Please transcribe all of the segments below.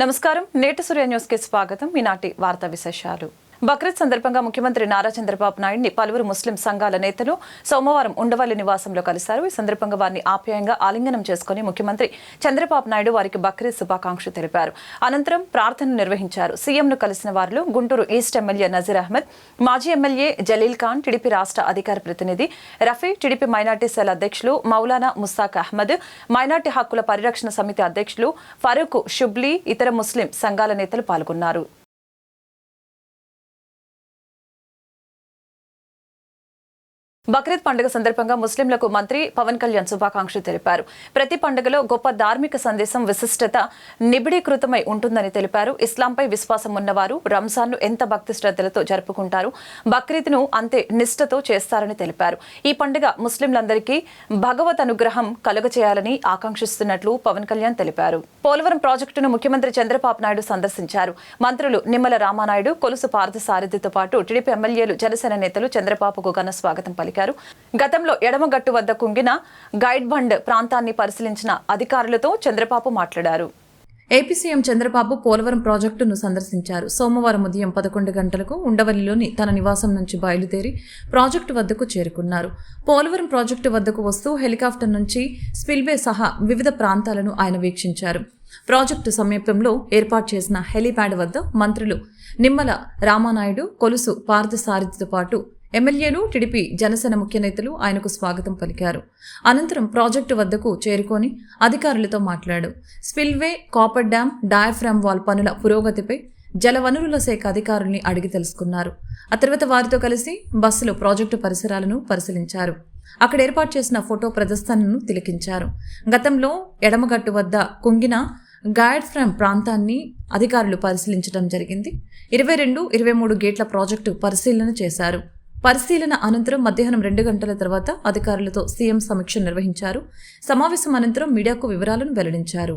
నమస్కారం. నేటి సూర్య న్యూస్కి స్వాగతం. ఈనాటి వార్తా విశేషాలు. బక్రీద్ సందర్భంగా ముఖ్యమంత్రి నారా చంద్రబాబు నాయుడిని పలువురు ముస్లిం సంఘాల నేతలు సోమవారం ఉండవల్లి నివాసంలో కలిశారు. ఈ సందర్భంగా వారిని ఆప్యాయంగా ఆలింగనం చేసుకుని ముఖ్యమంత్రి చంద్రబాబు నాయుడు వారికి బక్రీద్ శుభాకాంక్షలు తెలిపారు. అనంతరం ప్రార్థనలు నిర్వహించారు. సీఎంను కలిసిన వారిలో గుంటూరు ఈస్ట్ ఎమ్మెల్యే నజీర్ అహ్మద్ మాజీ ఎమ్మెల్యే జలీల్ ఖాన్ టీడీపీ రాష్ట్ర అధికార ప్రతినిధి రఫీ టీడీపీ మైనార్టీ సెల్ అధ్యక్షులు మౌలానా ముస్తాక్ అహ్మద్ మైనార్టీ హక్కుల పరిరక్షణ సమితి అధ్యక్షులు ఫరూక్ షుబ్లీ ఇతర ముస్లిం సంఘాల నేతలు పాల్గొన్నారు. బక్రీద్ పండుగ సందర్భంగా ముస్లింలకు మంత్రి పవన్ కళ్యాణ్ శుభాకాంక్షలు తెలిపారు. ప్రతి పండుగలో గొప్ప ధార్మిక సందేశం విశిష్టత నిబిడీకృతమై ఉంటుందని తెలిపారు. ఇస్లాంపై విశ్వాసం ఉన్నవారు రంజాన్ను ఎంత భక్తి శ్రద్ధలతో జరుపుకుంటారు బక్రీద్ను అంతే నిష్ఠతో చేస్తారని తెలిపారు. ఈ పండుగ ముస్లింలందరికీ భగవత్ అనుగ్రహం కలుగచేయాలని ఆకాంక్షిస్తున్నట్లు పవన్ కళ్యాణ్ తెలిపారు. పోలవరం ప్రాజెక్టును ముఖ్యమంత్రి చంద్రబాబు నాయుడు సందర్శించారు. మంత్రులు నిమ్మల రామానాయుడు కొలుసు పార్థసారథితో పాటు టీడీపీ ఎమ్మెల్యేలు జనసేన నేతలు చంద్రబాబుకు ఘన స్వాగతం పలికారు. గతంలో ఎడమగట్టు వద్ద కుంగిన గైడ్ బండ్ ప్రాంతాన్ని పరిశీలించిన అధికారులతో చంద్రబాబు మాట్లాడారు. ఏపీ సీఎం చంద్రబాబు పోలవరం ప్రాజెక్టును సందర్శించారు. సోమవారం ఉదయం పదకొండు గంటలకు ఉండవల్లిలోని తన నివాసం నుంచి బయలుదేరి ప్రాజెక్టు వద్దకు చేరుకున్నారు. పోలవరం ప్రాజెక్టు వద్దకు వస్తూ హెలికాప్టర్ నుంచి స్పిల్వే సహా వివిధ ప్రాంతాలను ఆయన వీక్షించారు. ప్రాజెక్టు సమీపంలో ఏర్పాటు చేసిన హెలీప్యాడ్ వద్ద మంత్రులు నిమ్మల రామానాయుడు కొలుసు పార్థసారథితో పాటు ఎమ్మెల్యేలు టీడీపీ జనసేన ముఖ్య నేతలు ఆయనకు స్వాగతం పలికారు. అనంతరం ప్రాజెక్టు వద్దకు చేరుకొని అధికారులతో మాట్లాడు. Spillway coffer dam diaphragm wall పనుల పురోగతిపై జలవనరుల శాఖ అధికారుల్ని అడిగి తెలుసుకున్నారు. ఆ తర్వాత వారితో కలిసి బస్సులో ప్రాజెక్టు పరిసరాలను పరిశీలించారు. అక్కడ ఏర్పాటు చేసిన ఫోటో ప్రదర్శనను తిలకించారు. గతంలో ఎడమగట్టు వద్ద కుంగిన గాయడ్ ఫ్రమ్ ప్రాంతాన్ని అధికారులు పరిశీలించడం జరిగింది. ఇరవై రెండు ఇరవై మూడు గేట్ల ప్రాజెక్టు పరిశీలన చేశారు. పరిశీలన అనంతరం మధ్యాహ్నం రెండు గంటల తర్వాత అధికారులతో సీఎం సమీక్ష నిర్వహించారు. సమావేశం అనంతరం మీడియాకు వివరాలను వెల్లడించారు.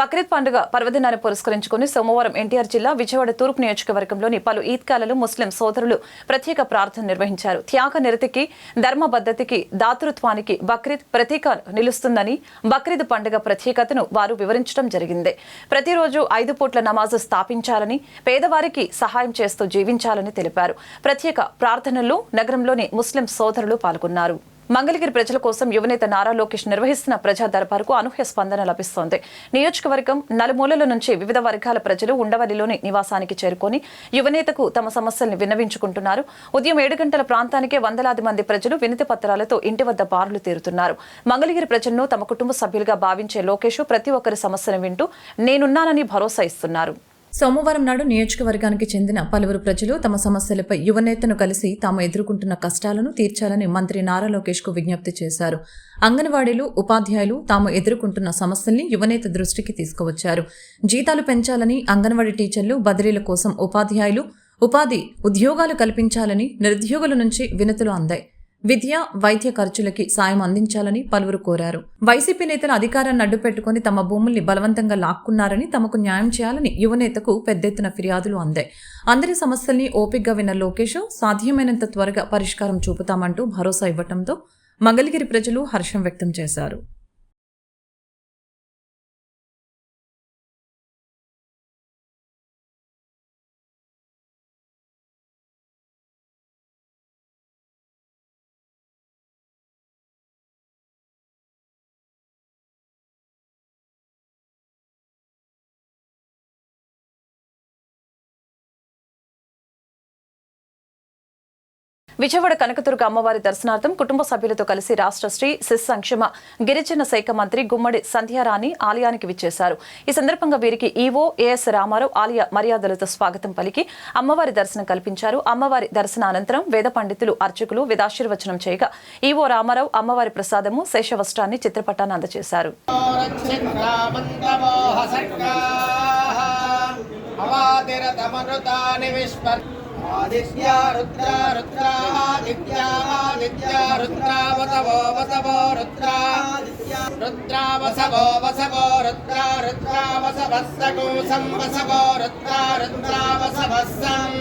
బక్రీద్ పండుగ పర్వదినాన్ని పురస్కరించుకుని సోమవారం ఎన్టీఆర్ జిల్లా విజయవాడ తూర్పు నియోజకవర్గంలోని పలు ఈద్గాలలో ముస్లిం సోదరులు ప్రత్యేక ప్రార్థన నిర్వహించారు. త్యాగ నిరతికి ధర్మబద్ధతికి దాతృత్వానికి బక్రీద్ ప్రతీక నిలుస్తుందని బక్రీద్ పండుగ ప్రత్యేకతను వారు వివరించడం జరిగింది. ప్రతిరోజు ఐదు పూట్ల నమాజు స్థాపించాలని పేదవారికి సహాయం చేస్తూ జీవించాలని తెలిపారు. ప్రత్యేక ప్రార్థనల్లో నగరంలోని ముస్లిం సోదరులు పాల్గొన్నారు. మంగళగిరి ప్రజల కోసం యువనేత నారా లోకేష్ నిర్వహిస్తున్న ప్రజా దర్బారుకు అనూహ్య స్పందన లభిస్తోంది. నియోజకవర్గం నలుమూలల నుంచి వివిధ వర్గాల ప్రజలు ఉండవల్లిలోని నివాసానికి చేరుకొని యువనేతకు తమ సమస్యల్ని విన్నవించుకుంటున్నారు. ఉదయం ఏడు గంటల ప్రాంతానికే వందలాది మంది ప్రజలు వినతి పత్రాలతో ఇంటి వద్ద బారులు తీరుతున్నారు. మంగళగిరి ప్రజలను తమ కుటుంబ సభ్యులుగా భావించే లోకేష్ ప్రతి ఒక్కరి సమస్యను వింటూ నేనున్నానని భరోసా ఇస్తున్నారు. సోమవారం నాడు నియోజకవర్గానికి చెందిన పలువురు ప్రజలు తమ సమస్యలపై యువనేతను కలిసి తాము ఎదుర్కొంటున్న కష్టాలను తీర్చాలని మంత్రి నారా లోకేష్కు విజ్ఞప్తి చేశారు. అంగన్వాడీలు ఉపాధ్యాయులు తాము ఎదుర్కొంటున్న సమస్యల్ని యువనేత దృష్టికి తీసుకువచ్చారు. జీతాలు పెంచాలని అంగన్వాడీ టీచర్లు బదిలీల కోసం ఉపాధ్యాయులు ఉపాధి ఉద్యోగాలు కల్పించాలని నిరుద్యోగుల నుంచి వినతులు అందాయి. విద్య వైద్య ఖర్చులకి సాయం అందించాలని పలువురు కోరారు. వైసీపీ నేతలు అధికారాన్ని అడ్డుపెట్టుకుని తమ భూముల్ని బలవంతంగా లాక్కున్నారని తమకు న్యాయం చేయాలని యువనేతకు పెద్ద ఎత్తున ఫిర్యాదులు అందాయి. అందరి సమస్యల్ని ఓపిగ్గా విన్న లోకేష్ సాధ్యమైనంత త్వరగా పరిష్కారం చూపుతామంటూ భరోసా ఇవ్వటంతో మంగళగిరి ప్రజలు హర్షం వ్యక్తం చేశారు. విజయవాడ కనకదుర్గ అమ్మవారి దర్శనార్థం కుటుంబ సభ్యులతో కలిసి రాష్ట్ర శ్రీ శిశు సంక్షేమ గిరిజన శాఖ మంత్రి గుమ్మడి సంధ్యారాణి ఆలయానికి విచ్చేశారు. ఈ సందర్భంగా వీరికి ఈవో ఏఎస్ రామారావు ఆలయ మర్యాదలతో స్వాగతం పలికి అమ్మవారి దర్శనం కల్పించారు. అమ్మవారి దర్శనానంతరం వేద పండితులు అర్చకులు వేదాశీర్వచనం చేయగా ఈవో రామారావు అమ్మవారి ప్రసాదము శేషవస్త్రాన్ని చిత్రపటాన్ని అందజేశారు అవాదిరతమృతాని విస్మర్ ఆదిత్యా రుద్రా రుద్రా ఆదిత్యా ఆదిత్యా రుద్రా వసవో వసవో రుద్రా. రుద్రా వసవో వసవో రుద్రా రుద్రా వసవస్సకూసం వసవో రుద్రా రుద్రా వసవస్సం.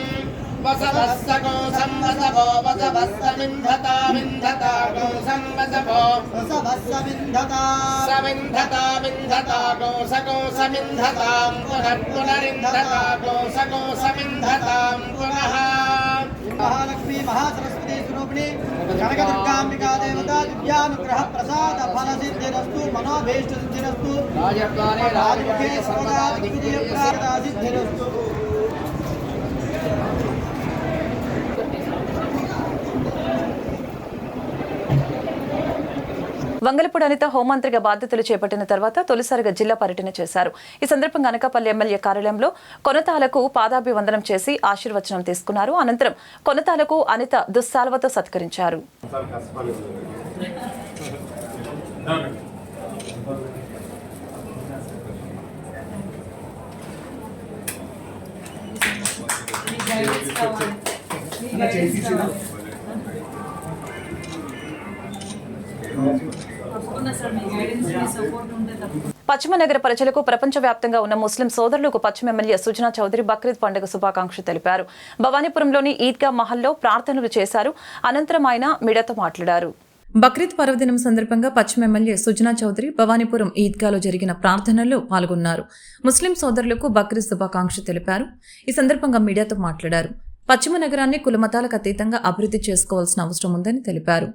వసవస్సకో సంవసవో వసవస్సమింధతా వింధతా గో సంవసవో రసవస్సవింధతా సమింధతా వింధతా గో సగో సమింధతాం పునః మహాలక్ష్మి మహాసరస్వతి స్వరూపిణి కనకదుర్గాంబికా దేవత దివ్యానుగ్రహ ప్రసాద ఫల సిద్ధిరస్తు మనోభీష్ట సిద్ధిరస్తు రాజముఖే సర్వదా సిద్ధిరస్తు వంగలపూడి అనిత హోంమంత్రిగా బాధ్యతలు చేపట్టిన తర్వాత తొలిసారిగా జిల్లా పర్యటన చేశారు. ఈ సందర్భంగా అనకాపల్లి ఎమ్మెల్యే కార్యాలయంలో కొనతాలకు పాదాభివందనం చేసి ఆశీర్వచనం తీసుకున్నారు. అనంతరం కొనతాలకు అనిత దుస్సాల్వతో సత్కరించారు. పశ్చిమ నగర ప్రజలకు ప్రపంచవ్యాప్తంగా ఉన్న ముస్లిం సోదరులకు పశ్చిమ ఎమ్మెల్యే సుజనా చౌదరి బక్రీద్ పండుగ శుభాకాంక్షలు తెలిపారు. భవానీపురంలోని ఈద్గా మహల్లో ప్రార్థనలు చేశారు. అనంతరం ఆయన మీడియాతో మాట్లాడారు. బక్రీద్ పర్వదినం సందర్భంగా పశ్చిమ ఎమ్మెల్యే సుజనా చౌదరి భవానీపురం ఈద్గాలో జరిగిన ప్రార్థనల్లో పాల్గొన్నారు. ముస్లిం సోదరులకు బక్రీద్ శుభాకాంక్షలు తెలిపారు. ఈ సందర్భంగా మీడియాతో మాట్లాడారు. పశ్చిమ నగరాన్ని కులమతాలకు అతీతంగా అభివృద్ధి చేసుకోవాల్సిన అవసరం ఉందని తెలిపారు.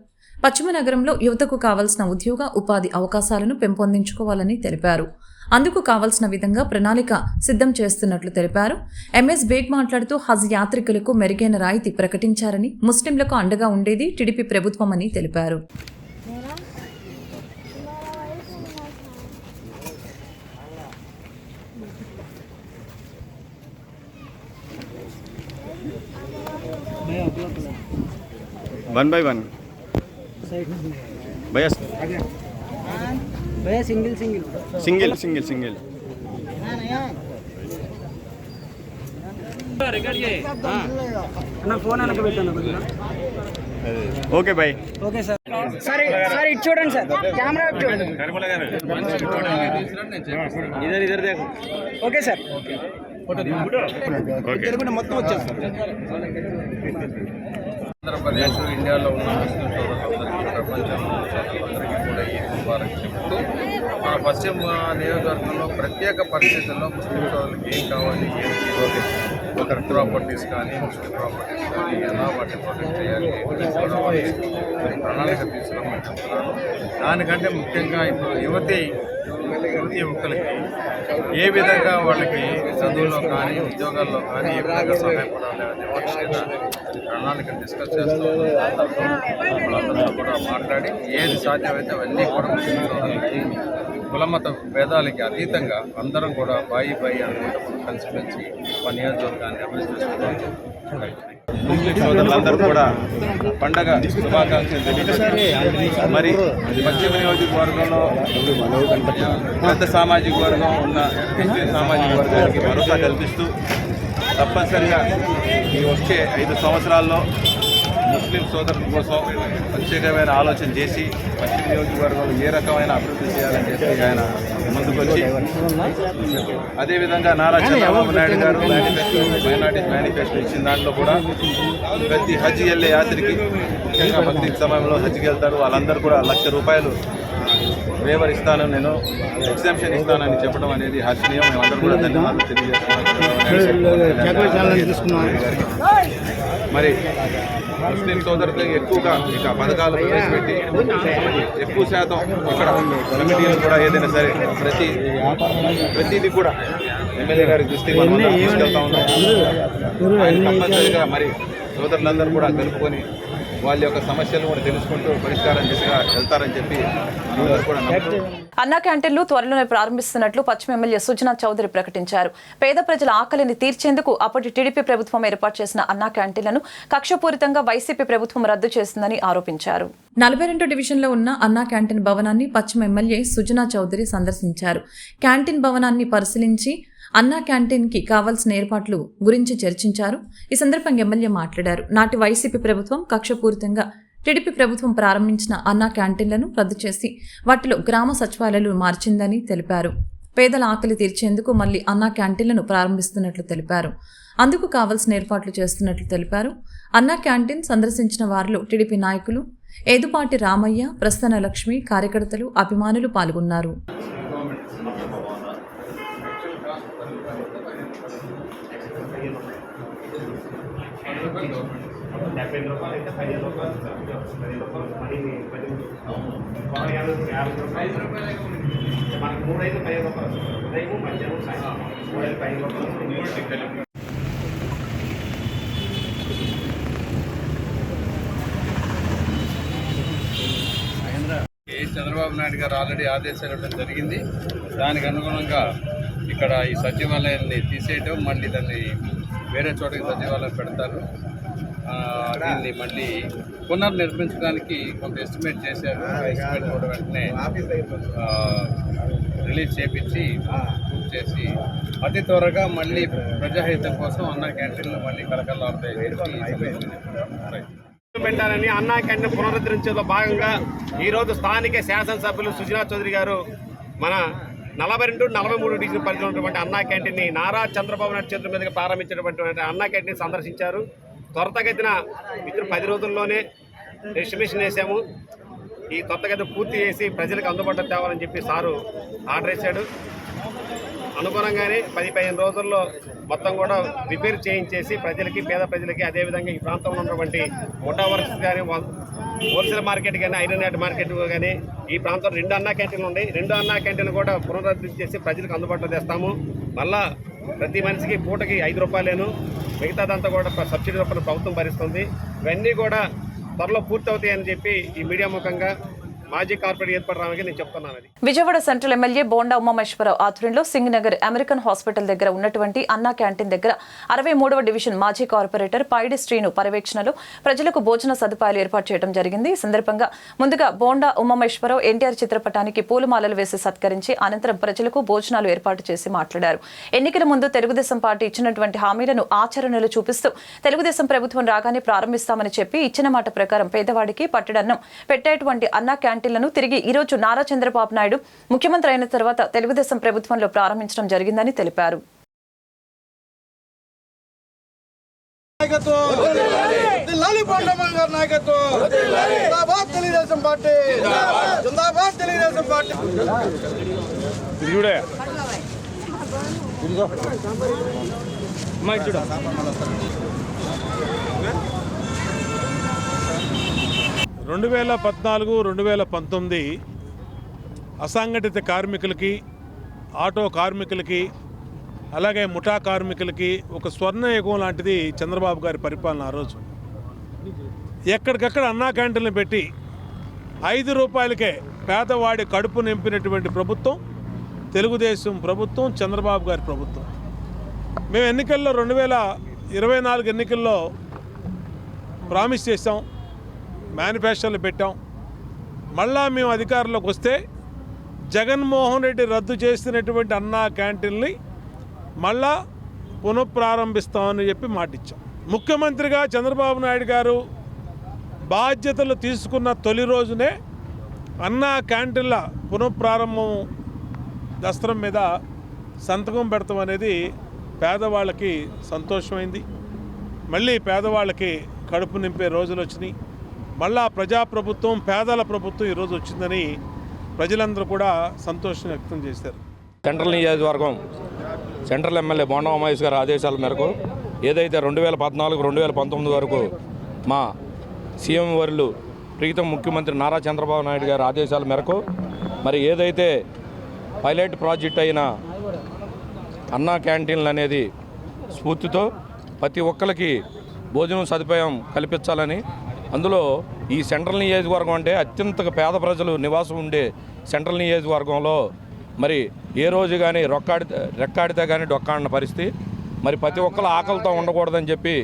పశ్చిమ నగరంలో యువతకు కావలసిన ఉద్యోగ ఉపాధి అవకాశాలను పెంపొందించుకోవాలని తెలిపారు. అందుకు కావలసిన విధంగా ప్రణాళిక సిద్ధం చేస్తున్నట్లు తెలిపారు. ఎంఎస్ బేగ్ మాట్లాడుతూ హజ్ యాత్రికులకు మెరుగైన రాయితీ ప్రకటించారని ముస్లింలకు అండగా ఉండేది టీడీపీ ప్రభుత్వమని తెలిపారు. వన్ బై వన్ भैया భయ single single single single single నా ఫోన్ వెనక పెట్టాను ఓకే బాయ్ ఓకే సార్ సరే సార్ ఇటు చూడండి సార్ కెమెరా ఇటు చూడండి ఇదర్ ఇదర్ దేఖో ఓకే సార్ ఓకే మొత్తం వచ్చేస్తుంది ఆంధ్రప్రదేశ్ ఇండియాలో ఉన్న ముస్లిం సోదరులందరికీ ప్రపంచంలో సోదరులందరికీ కూడా ఈ ముబారక్ చెప్తూ మన పశ్చిమ నియోజకవర్గంలో ప్రత్యేక పరిస్థితుల్లో ముస్లిం సోదరులకు ఏం కావాలి ఏంటి ఒకరి ప్రాపర్టీస్ కానీ ముస్లిం ప్రాపర్టీస్ కానీ ఎలా వాటిని ప్రొటెక్ట్ చేయాలి ప్రణాళిక తీసుకురామని చెప్తున్నారు. దానికంటే ముఖ్యంగా ఇప్పుడు యువతి ప్రతి యువకులకి ఏ విధంగా వాళ్ళకి చదువులో కానీ ఉద్యోగాల్లో కానీ ఏ విధంగా సహాయపడాలి అనే వాటి ప్రణాళిక డిస్కస్ చేస్తూ వాళ్ళందరితో కూడా మాట్లాడి ఏది సాధ్యమైతే అవన్నీ కూడా కులమత భేదాలకి అతీతంగా అందరం కూడా బాయి బాయి అనుకుంటూ కలిసి కలిసిమెలిసి మా నియోజకవర్గాన్ని అభివృద్ధి చేసుకోవాలి ముస్లిం సోదరులందరూ కూడా పండగ శుభాకాంక్షలు తెలియజేస్తారు మరి పశ్చిమ నియోజకవర్గంలో పెద్ద సామాజిక వర్గం ఉన్న ముస్లిం సామాజిక వర్గానికి భరోసా కల్పిస్తూ తప్పనిసరిగా ఈ వచ్చే ఐదు సంవత్సరాల్లో ముస్లిం సోదరుల కోసం ప్రత్యేకమైన ఆలోచన చేసి పశ్చిమ నియోజకవర్గంలో ఏ రకమైన అభివృద్ధి చేయాలని చెప్పి ఆయన ముందుకొచ్చి అదేవిధంగా నారా చంద్రబాబు నాయుడు గారు మేనిఫెస్టో మైనార్టీస్ మేనిఫెస్టో ఇచ్చిన దాంట్లో కూడా ప్రతి హజ్ వెళ్ళే యాత్రికి ముఖ్యంగా భక్తి సమయంలో హజ్కి వెళ్తారు. వాళ్ళందరూ కూడా లక్ష రూపాయలు వేవర్ ఇస్తాను నేను ఎగ్జామ్షన్ ఇస్తానని చెప్పడం అనేది హర్షణీయం. మేమందరం కూడా ధన్యవాదాలు తెలియజేస్తున్నాం. మరి ముస్లిం సోదరులకు ఎక్కువగా ఇక పథకాలు ప్రవేశపెట్టి ఎక్కువ శాతం ఇక్కడ కమిటీలు కూడా ఏదైనా సరే ప్రతి ప్రతిదీ కూడా ఎమ్మెల్యే గారి దృష్టికి అందరం తీసుకెళ్తా ఉన్నాం. తప్పనిసరిగా మరి సోదరులందరూ కూడా కలుపుకొని వాళ్ళ యొక్క సమస్యలు కూడా తెలుసుకుంటూ పరిష్కారం దిశగా వెళ్తారని చెప్పి అన్నా క్యాంటీన్లు త్వరలోనే ప్రారంభిస్తున్నట్లు పశ్చిమ ఎమ్మెల్యే సుజనా చౌదరి ప్రకటించారు. పేద ప్రజల ఆకలిని తీర్చేందుకు అప్పటి టీడీపీ ప్రభుత్వం ఏర్పాటు చేసిన అన్నా క్యాంటీన్లను కక్షపూరితంగా వైసీపీ ప్రభుత్వం రద్దు చేసిందని ఆరోపించారు. నలభై రెండు డివిజన్లో ఉన్న అన్నా క్యాంటీన్ భవనాన్ని పశ్చిమ ఎమ్మెల్యే సుజనా చౌదరి సందర్శించారు. క్యాంటీన్ భవనాన్ని పరిశీలించి అన్నా క్యాంటీన్కి కావాల్సిన ఏర్పాట్లు గురించి చర్చించారు. ఈ సందర్భంగా ఎమ్మెల్యే మాట్లాడారు. నాటి వైసీపీ ప్రభుత్వం కక్షపూరితంగా టీడీపీ ప్రభుత్వం ప్రారంభించిన అన్నా క్యాంటీన్లను రద్దు చేసి వాటిలో గ్రామ సచివాలయాలు మార్చిందని తెలిపారు. పేదల ఆకలి తీర్చేందుకు మళ్ళీ అన్నా క్యాంటీన్లను ప్రారంభిస్తున్నట్లు తెలిపారు. అందుకు కావలసిన ఏర్పాట్లు చేస్తున్నట్లు తెలిపారు. అన్నా క్యాంటీన్ సందర్శించిన వారిలో టీడీపీ నాయకులు ఏదుపాటి రామయ్య ప్రసన్న లక్ష్మి కార్యకర్తలు అభిమానులు పాల్గొన్నారు. ఏ చంద్రబాబు నాయుడు గారు ఆల్రెడీ ఆదేశాలు ఇవ్వడం జరిగింది. దానికి అనుగుణంగా ఇక్కడ ఈ సచివాలయాన్ని తీసేయటం మళ్ళీ దాన్ని వేరే చోటకి సచివాలయం పెడతారు. దీన్ని మళ్ళీ పునర్నిర్మించడానికి కొంత ఎస్టిమేట్ చేశారు. ఎస్టిమేట్ కూడా వెంటనే రిలీజ్ చేపించి పూర్తి చేసి అతి త్వరగా మళ్ళీ ప్రజాహితం కోసం అన్న క్యాంటీన్లు మళ్ళీ కలకలాడతాయి పెట్టాలని అన్నా క్యాంటీన్ పునరుద్ధరించేలో భాగంగా ఈరోజు స్థానిక శాసనసభ్యులు సుజనా చౌదరి గారు మన నలభై రెండు నలభై మూడు డిగ్రీ పరిధిలో ఉన్నటువంటి అన్నా క్యాంటీన్ని నారా చంద్రబాబు నాయుడు చేతుల మీదుగా ప్రారంభించినటువంటి అన్నా క్యాంటీన్ సందర్శించారు. త్వరతగతిన ఇద్దరు పది రోజుల్లోనే రిజిస్ట్రేషన్ వేసాము ఈ త్వరతగతి పూర్తి చేసి ప్రజలకు అందుబాటులో తేవాలని చెప్పి సారు ఆర్డర్ వేశాడు అనుగుణంగానే పది పదిహేను రోజుల్లో మొత్తం కూడా రిపేర్ చేయించేసి ప్రజలకి పేద ప్రజలకి అదేవిధంగా ఈ ప్రాంతంలో ఉన్నటువంటి ముఠా వర్క్స్ కానీ హోల్సేల్ మార్కెట్ కానీ ఐరన్ యార్డ్ మార్కెట్ కానీ ఈ ప్రాంతంలో రెండు అన్నా క్యాంటీన్లు ఉన్నాయి. రెండు అన్నా క్యాంటీన్లు కూడా పునరుద్ధరించి చేసి ప్రజలకు అందుబాటులో తెస్తాము. మళ్ళా ప్రతి మనిషికి పూటకి ఐదు రూపాయలేను. మిగతాదంతా కూడా సబ్సిడీ రూపంలో ప్రభుత్వం భరిస్తుంది. ఇవన్నీ కూడా త్వరలో పూర్తవుతాయని చెప్పి ఈ మీడియా ముఖంగా మాజీ కార్పొరేట్ ఏర్పాటు నేను చెప్తున్నాను అది. విజయవాడ సెంట్రల్ ఎమ్మెల్యే బోండా ఉమామేశ్వరరావు ఆధ్వర్యంలో సింగ్ నగర్ అమెరికన్ హాస్పిటల్ దగ్గర ఉన్నటువంటి అన్నా క్యాంటీన్ దగ్గర అరవై మూడవ డివిజన్ మాజీ కార్పొరేటర్ పైడి శ్రీను పర్యవేక్షణలో ప్రజలకు భోజన సదుపాయాలు ఏర్పాటు చేయడం జరిగింది. ఈ సందర్భంగా ముందుగా బోండా ఉమామేశ్వరరావు ఎన్టీఆర్ చిత్రపటానికి పూలమాలలు వేసి సత్కరించి అనంతరం ప్రజలకు భోజనాలు ఏర్పాటు చేసి మాట్లాడారు. ఎన్నికల ముందు తెలుగుదేశం పార్టీ ఇచ్చినటువంటి హామీలను ఆచరణలు చూపిస్తూ తెలుగుదేశం ప్రభుత్వం రాగానే ప్రారంభిస్తామని చెప్పి ఇచ్చిన మాట ప్రకారం పేదవాడికి పట్టడన్నం పెట్టేటువంటి అన్నా క్యాంటీన్ క్యాంటీన్లను తిరిగి ఈ రోజు నారా చంద్రబాబు నాయుడు ముఖ్యమంత్రి అయిన తర్వాత తెలుగుదేశం ప్రభుత్వంలో ప్రారంభించడం జరిగిందని తెలిపారు. తెలుగుదేశం పార్టీ! తెలుగుదేశం పార్టీ! రెండు వేల పద్నాలుగు రెండు వేల పంతొమ్మిది అసంఘటిత కార్మికులకి ఆటో కార్మికులకి అలాగే ముఠా కార్మికులకి ఒక స్వర్ణ యుగం లాంటిది చంద్రబాబు గారి పరిపాలన ఆ రోజు. ఎక్కడికక్కడ అన్నా క్యాంటీన్లు పెట్టి ఐదు రూపాయలకే పేదవాడి కడుపు నింపినటువంటి ప్రభుత్వం తెలుగుదేశం ప్రభుత్వం చంద్రబాబు గారి ప్రభుత్వం. మేము ఎన్నికల్లో రెండు వేల ఇరవై నాలుగు ఎన్నికల్లో ప్రామిస్ చేసాం మేనిఫెస్టోలు పెట్టాం. మళ్ళా మేము అధికారంలోకి వస్తే జగన్మోహన్ రెడ్డి రద్దు చేసినటువంటి అన్నా క్యాంటీన్ని మళ్ళా పునఃప్రారంభిస్తామని చెప్పి మాటిచ్చాం. ముఖ్యమంత్రిగా చంద్రబాబు నాయుడు గారు బాధ్యతలు తీసుకున్న తొలి రోజునే అన్నా క్యాంటీన్ల పునఃప్రారంభం దస్త్రం మీద సంతకం పెడతాం అనేది పేదవాళ్ళకి సంతోషమైంది. మళ్ళీ పేదవాళ్ళకి కడుపు నింపే రోజులు వచ్చినాయి. మళ్ళా ప్రజాప్రభుత్వం పేదల ప్రభుత్వం ఈరోజు వచ్చిందని ప్రజలందరూ కూడా సంతోషం వ్యక్తం చేశారు. సెంట్రల్ నియోజకవర్గం సెంట్రల్ ఎమ్మెల్యే బోండా ఉమేష్ గారి ఆదేశాల మేరకు ఏదైతే రెండు వేల పద్నాలుగు రెండు వేల పంతొమ్మిది వరకు మా సీఎం వర్లు ప్రీతం ముఖ్యమంత్రి నారా చంద్రబాబు నాయుడు గారి ఆదేశాల మేరకు మరి ఏదైతే పైలట్ ప్రాజెక్ట్ అయిన అన్నా క్యాంటీన్లు అనేది స్ఫూర్తితో ప్రతి ఒక్కరికి భోజనం సదుపాయం కల్పించాలని అందులో ఈ సెంట్రల్ నియోజకవర్గం అంటే అత్యంత పేద ప్రజలు నివాసం ఉండే సెంట్రల్ నియోజకవర్గంలో మరి ఏ రోజు కానీ రొక్కాడితే రెక్కాడితే కానీ డొక్కాడిన పరిస్థితి. మరి ప్రతి ఒక్కరు ఆకలితో ఉండకూడదని చెప్పి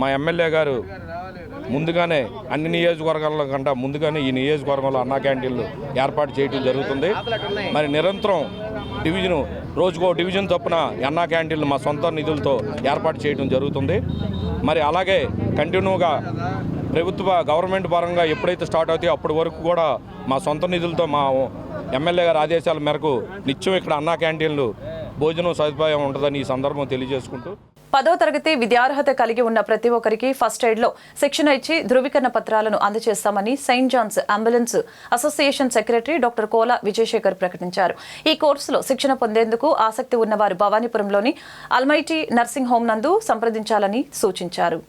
మా ఎమ్మెల్యే గారు ముందుగానే అన్ని నియోజకవర్గాల కంటే ముందుగానే ఈ నియోజకవర్గంలో అన్నా క్యాంటీన్లు ఏర్పాటు చేయడం జరుగుతుంది. మరి నిరంతరం డివిజన్ రోజుకో డివిజన్ తప్పున అన్నా క్యాంటీన్లు మా సొంత నిధులతో ఏర్పాటు చేయడం జరుగుతుంది. మరి అలాగే కంటిన్యూగా ప్రభుత్వ గవర్నమెంట్ పరంగా ఎప్పుడైతే స్టార్ట్ అవుతాయో అప్పటి వరకు కూడా మా సొంత నిధులతో మా ఎమ్మెల్యే గారి ఆదేశాల మేరకు నిత్యం ఇక్కడ అన్నా క్యాంటీన్లు భోజనం సదుపాయం ఉంటుందని ఈ సందర్భం తెలియజేసుకుంటూ పదో తరగతి విద్యార్హత కలిగి ఉన్న ప్రతి ఒక్కరికి ఫస్ట్ ఎయిడ్లో శిక్షణ ఇచ్చి ధృవీకరణ పత్రాలను అందజేస్తామని Saint John's Ambulance Association secretary doctor Kola Vijayasekhar ప్రకటించారు. ఈ కోర్సులో శిక్షణ పొందేందుకు ఆసక్తి ఉన్నవారు భవానీపురంలోని అల్మైటీ నర్సింగ్ హోం నందు సంప్రదించాలని సూచించారు.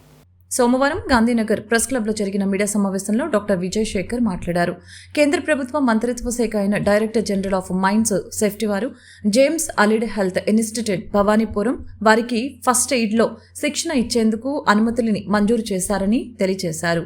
సోమవారం గాంధీనగర్ ప్రెస్ క్లబ్లో జరిగిన మీడియా సమావేశంలో డాక్టర్ విజయ్ శేఖర్ మాట్లాడారు. కేంద్ర ప్రభుత్వ మంత్రిత్వ శాఖ అయిన director general of mines safety వారు James allied health institute Bhavanipuram వారికి ఫస్ట్ ఎయిడ్లో శిక్షణ ఇచ్చేందుకు అనుమతులని మంజూరు చేశారని తెలియజేశారు.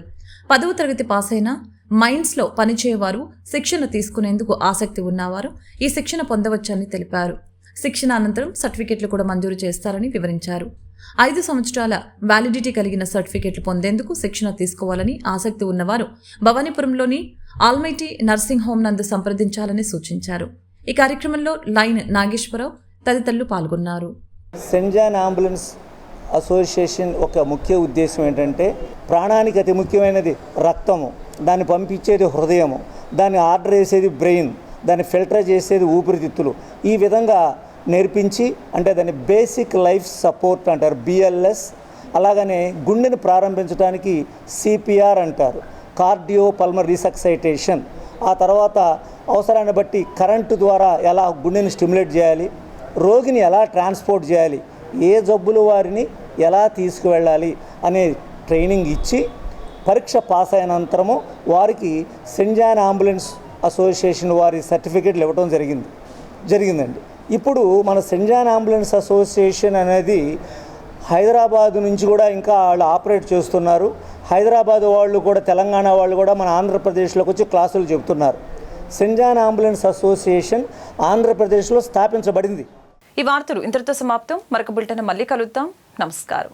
పదవ తరగతి పాస్ అయిన మైన్స్లో పనిచేయవారు శిక్షణ తీసుకునేందుకు ఆసక్తి ఉన్నవారు ఈ శిక్షణ పొందవచ్చని తెలిపారు. శిక్షణ అనంతరం సర్టిఫికెట్లు కూడా మంజూరు చేస్తారని వివరించారు. ఐదు సంవత్సరాల వ్యాలిడిటీ కలిగిన సర్టిఫికెట్లు పొందేందుకు శిక్షణ తీసుకోవాలని ఆసక్తి ఉన్నవారు భవానీపురంలోని ఆల్మైటీ నర్సింగ్ హోం నందు సంప్రదించాలని సూచించారు. ఈ కార్యక్రమంలో లైన్ నాగేశ్వరరావు తదితరులు పాల్గొన్నారు. సెంట్ జాన్ అంబులెన్స్ అసోసియేషన్ ఒక ముఖ్య ఉద్దేశం ఏంటంటే ప్రాణానికి అతి ముఖ్యమైనది రక్తము. దాన్ని పంపించేది హృదయము. దాన్ని ఆర్డర్ చేసేది బ్రెయిన్. దాన్ని ఫిల్టర్ చేసేది ఊపిరితిత్తులు. ఈ విధంగా నేర్పించి అంటే దాన్ని బేసిక్ లైఫ్ సపోర్ట్ అంటారు బిఎల్ఎస్ అలాగనే గుండెని ప్రారంభించడానికి సిపిఆర్ అంటారు కార్డియో పల్మర్ రీసక్సైటేషన్. ఆ తర్వాత అవసరాన్ని బట్టి కరెంటు ద్వారా ఎలా గుండెని స్టిమ్యులేట్ చేయాలి రోగిని ఎలా ట్రాన్స్పోర్ట్ చేయాలి ఏ జబ్బులు వారిని ఎలా తీసుకువెళ్ళాలి అనే ట్రైనింగ్ ఇచ్చి పరీక్ష పాస్ అయినంతరము వారికి సెంజాన్ అంబులెన్స్ అసోసియేషన్ వారి సర్టిఫికేట్లు ఇవ్వడం జరిగింది జరిగిందండి. ఇప్పుడు మన సెంజాన్ అంబులెన్స్ అసోసియేషన్ అనేది హైదరాబాద్ నుంచి కూడా ఇంకా వాళ్ళు ఆపరేట్ చేస్తున్నారు. హైదరాబాద్ వాళ్ళు కూడా తెలంగాణ వాళ్ళు కూడా మన ఆంధ్రప్రదేశ్లోకి వచ్చి క్లాసులు చెబుతున్నారు. సెంజాన్ అంబులెన్స్ అసోసియేషన్ ఆంధ్రప్రదేశ్లో స్థాపించబడింది. ఈ వార్తలు ఇంతటితో సమాప్తం. మరొక బులెటిన్ మళ్ళీ కలుద్దాం. నమస్కారం.